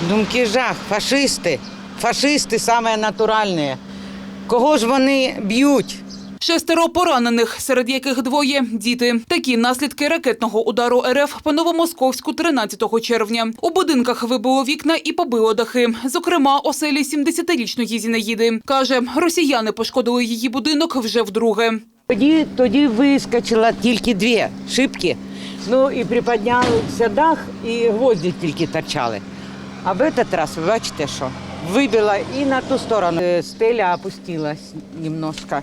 Думки жах, фашисти. Фашисти саме натуральні. Кого ж вони б'ють? Шестеро поранених, серед яких двоє діти. Такі наслідки ракетного удару РФ по Новомосковську 13 червня. У будинках вибило вікна і побило дахи. Зокрема, оселі 70-річної Зінаїди. Каже, росіяни пошкодили її будинок вже вдруге. Тоді, тоді вискочило тільки дві шибки. Ну і приподнявся дах, і гвозді тільки торчали. А в этот раз, ви бачите, що вибило і на ту сторону. Е, Стеля опустилась немножко,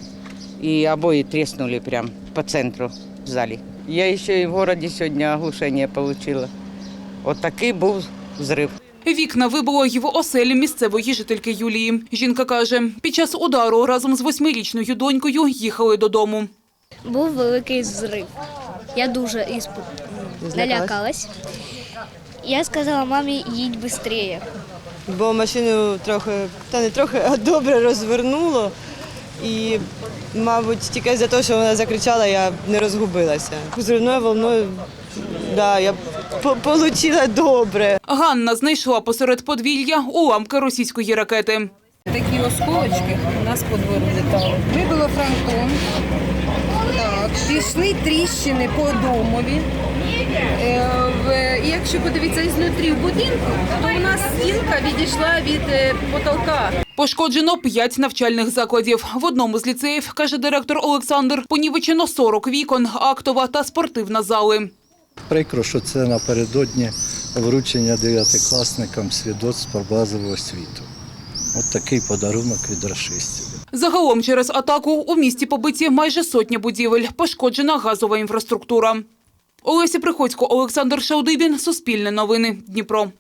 і обої треснули прямо по центру в залі. Я ще і в місті сьогодні оглушення отримала. От такий був взрив. Вікна вибило й в оселі місцевої жительки Юлії. Жінка каже, під час удару разом з восьмирічною донькою їхали додому. Був великий зрив. Я дуже іспу... налякалась. Я сказала мамі, їдь швидше. бо машину трохи, та не трохи, а добре розвернуло. І, мабуть, тільки за те, що вона закричала, я не розгубилася. Зривною волною, да, я отримала добре. Ганна знайшла посеред подвір'я уламки російської ракети. Такі осколочки у нас по двору літали. Вибило фронтон. Так, пішли тріщини по домові. Е, І якщо подивитися ізнутрі в будинку, то у нас стінка відійшла від е, потолка. Пошкоджено п'ять навчальних закладів. В одному з ліцеїв, каже директор Олександр, понівечено 40 вікон, актова та спортивна зали. Прикро, що це напередодні вручення дев'ятикласникам свідоцтв про базову освіту. От такий подарунок від рашистів. Загалом через атаку у місті побиті майже сотня будівель, пошкоджена газова інфраструктура. Олеся Приходько, Олександр Шаудибін, Суспільне новини, Дніпро.